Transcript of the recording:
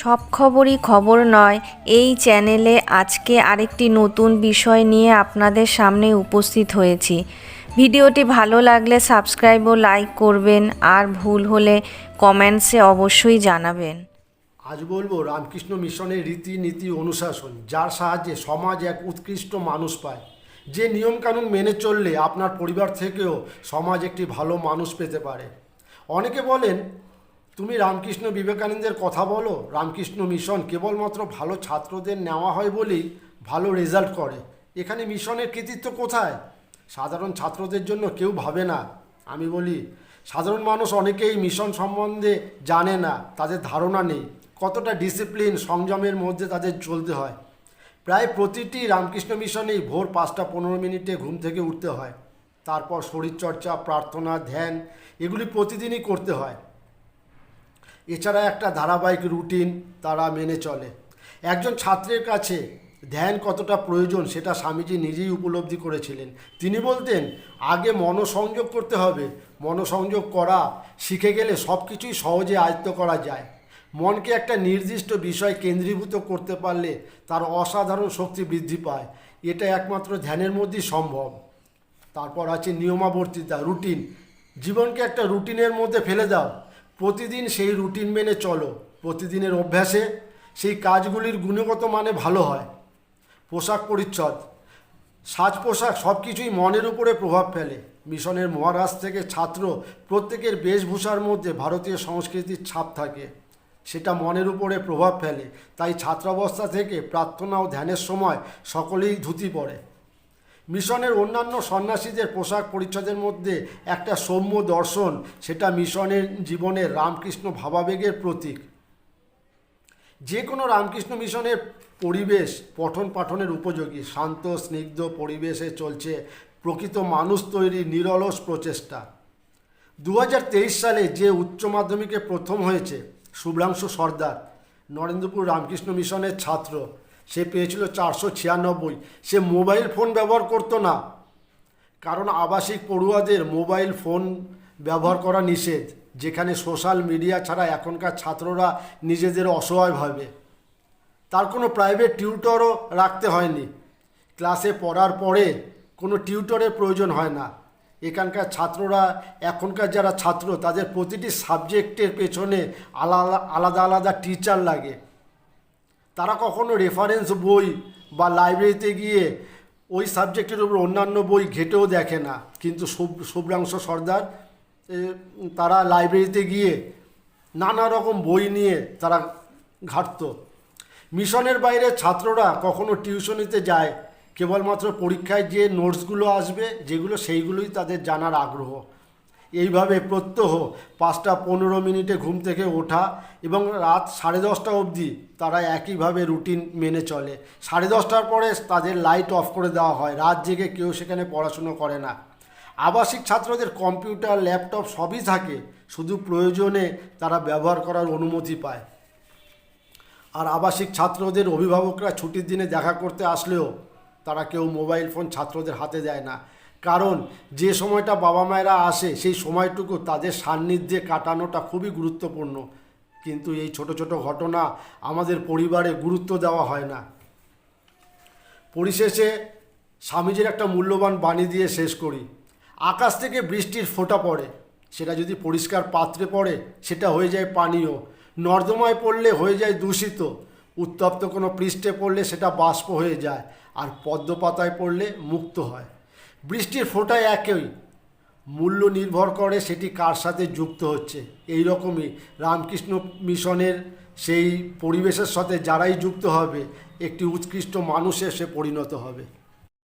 সব খবরই খবর নয়, এই চ্যানেলে আজকে আরেকটি নতুন বিষয় নিয়ে আপনাদের সামনে উপস্থিত হয়েছি। ভিডিওটি ভালো লাগলে সাবস্ক্রাইব ও লাইক করবেন আর ভুল হলে কমেন্টসে অবশ্যই জানাবেন। আজ বলব, রামকৃষ্ণ মিশনের রীতিনীতি অনুশাসন, যার সাহায্যে সমাজ এক উৎকৃষ্ট মানুষ পায়। যে নিয়মকানুন মেনে চললে আপনার পরিবার থেকেও সমাজ একটি ভালো মানুষ পেতে পারে। অনেকে বলেন তুমি রামকৃষ্ণ বিবেকানন্দের কথা বলো, রামকৃষ্ণ মিশন কেবলমাত্র ভালো ছাত্রদের নেওয়া হয় বলেই ভালো রেজাল্ট করে। এখানে মিশনের কৃতিত্ব কোথায়? সাধারণ ছাত্রদের জন্য কেউ ভাবে না। আমি বলি, সাধারণ মানুষ অনেকেই মিশন সম্বন্ধে জানে না, তাদের ধারণা নেই। কতটা ডিসিপ্লিন সংযমের মধ্যে তাদের চলতে হয়। প্রায় প্রতিটি রামকৃষ্ণ মিশনেই ভোর পাঁচটা পনেরো মিনিটে ঘুম থেকে উঠতে হয়। তারপর শরীরচর্চা, প্রার্থনা, ধ্যান, এগুলি প্রতিদিনই করতে হয়। এছাড়া একটা ধারাবাহিক রুটিন তারা মেনে চলে। একজন ছাত্রের কাছে ধ্যান কতটা প্রয়োজন সেটা স্বামীজি নিজেই উপলব্ধি করেছিলেন। তিনি বলতেন, আগে মনোসংযোগ করতে হবে। মনোসংযোগ করা শিখে গেলে সব কিছুই সহজে আয়ত্ত করা যায়। মনকে একটা নির্দিষ্ট বিষয় কেন্দ্রীভূত করতে পারলে তার অসাধারণ শক্তি বৃদ্ধি পায়। এটা একমাত্র ধ্যানের মধ্যেই সম্ভব। তারপর আছে নিয়মাবর্তিতা রুটিন জীবনকে একটা রুটিনের মধ্যে ফেলে দাও। প্রতিদিন সেই রুটিন মেনে চলো, প্রতিদিনের অভ্যাসে সেই কাজগুলির গুণগত মানে ভালো হয়। পোশাক পরিচ্ছদ। সাজ পোশাক সব কিছুই মনের উপরে প্রভাব ফেলে। মিশনের মহারাজ থেকে ছাত্র প্রত্যেকের বেশভূষার মধ্যে ভারতীয় সংস্কৃতির ছাপ থাকে। সেটা মনের উপরে প্রভাব ফেলে। তাই ছাত্রাবস্থা থেকে প্রার্থনা ও ধ্যানের সময় সকলেই ধুতি পড়ে মিশনের অন্যান্য সন্ন্যাসীদের পোশাক পরিচ্ছদের মধ্যে একটা সৌম্য দর্শন, সেটা মিশনের জীবনের রামকৃষ্ণ ভাবাবেগের প্রতীক। যে কোনো রামকৃষ্ণ মিশনের পরিবেশ পঠন পাঠনের উপযোগী, শান্ত, স্নিগ্ধ পরিবেশে চলছে প্রকৃত মানুষ তৈরি নিরলস প্রচেষ্টা। দু হাজার তেইশ সালে যে উচ্চ মাধ্যমিকে প্রথম হয়েছে, শুভ্রাংশু সর্দার, নরেন্দ্রপুর রামকৃষ্ণ মিশনের ছাত্র। সে পেয়েছিল চারশো ছিয়ানব্বই। সে মোবাইল ফোন ব্যবহার করতো না, কারণ আবাসিক পড়ুয়াদের মোবাইল ফোন ব্যবহার করা নিষেধ, যেখানে সোশ্যাল মিডিয়া ছাড়া এখনকার ছাত্ররা নিজেদের অসহায় ভাবে। তার কোনো প্রাইভেট টিউটরও রাখতে হয়নি। ক্লাসে পড়ার পরে কোনো টিউটরের প্রয়োজন হয় না। এখানকার ছাত্ররা, এখনকার যারা ছাত্র, তাদের প্রতিটি সাবজেক্টের পেছনে আলাদা আলাদা আলাদা টিচার লাগে। তারা কখনো রেফারেন্স বই বা লাইব্রেরিতে গিয়ে ওই সাবজেক্টের উপর অন্যান্য বই ঘেটেও দেখে না। কিন্তু শুভ, শুভ্রাংশ সর্দার তারা লাইব্রেরিতে গিয়ে নানা রকম বই নিয়ে তারা ঘাটত। মিশনের বাইরে ছাত্ররা কখনো টিউশনিতে যায়, কেবলমাত্র পরীক্ষায় যে নোটসগুলো আসবে, যেগুলো সেইগুলোই তাদের জানার আগ্রহ। এইভাবে প্রত্যহ পাঁচটা পনেরো মিনিটে ঘুম থেকে ওঠা এবং রাত সাড়ে দশটা অবধি তারা একইভাবে রুটিন মেনে চলে। সাড়ে দশটার পরে তাদের লাইট অফ করে দেওয়া হয়। রাত জেগে কেউ সেখানে পড়াশুনো করে না। আবাসিক ছাত্রদের কম্পিউটার, ল্যাপটপ সবই থাকে, শুধু প্রয়োজনে তারা ব্যবহার করার অনুমতি পায়। আর আবাসিক ছাত্রদের অভিভাবকরা ছুটির দিনে দেখা করতে আসলেও তারা কেউ মোবাইল ফোন ছাত্রদের হাতে দেয় না। কারণ যে সময়টা বাবা মায়েরা আসে, সেই সময়টুকু তাদের সান্নিধ্যে কাটানোটা খুবই গুরুত্বপূর্ণ। কিন্তু এই ছোট ছোট ঘটনা আমাদের পরিবারে গুরুত্ব দেওয়া হয় না। পরিশেষে স্বামীজির একটা মূল্যবান বাণী দিয়ে শেষ করি। আকাশ থেকে বৃষ্টির ফোঁটা পড়ে, সেটা যদি পরিষ্কার পাত্রে পড়ে, সেটা হয়ে যায় পানীয়। নর্দমায় পড়লে হয়ে যায় দূষিত। উত্তপ্ত কোনো পৃষ্ঠে পড়লে সেটা বাষ্প হয়ে যায়, আর পদ্ম পাতায় পড়লে মুক্ত হয়। বৃষ্টির ফোঁটায় একই। মূল্য নির্ভর করে সেটি কার সাথে যুক্ত হচ্ছে। এই রকমই রামকৃষ্ণ মিশনের সেই পরিবেশের সাথে যারাই যুক্ত হবে, একটি উৎকৃষ্ট মানুষে সে পরিণত হবে।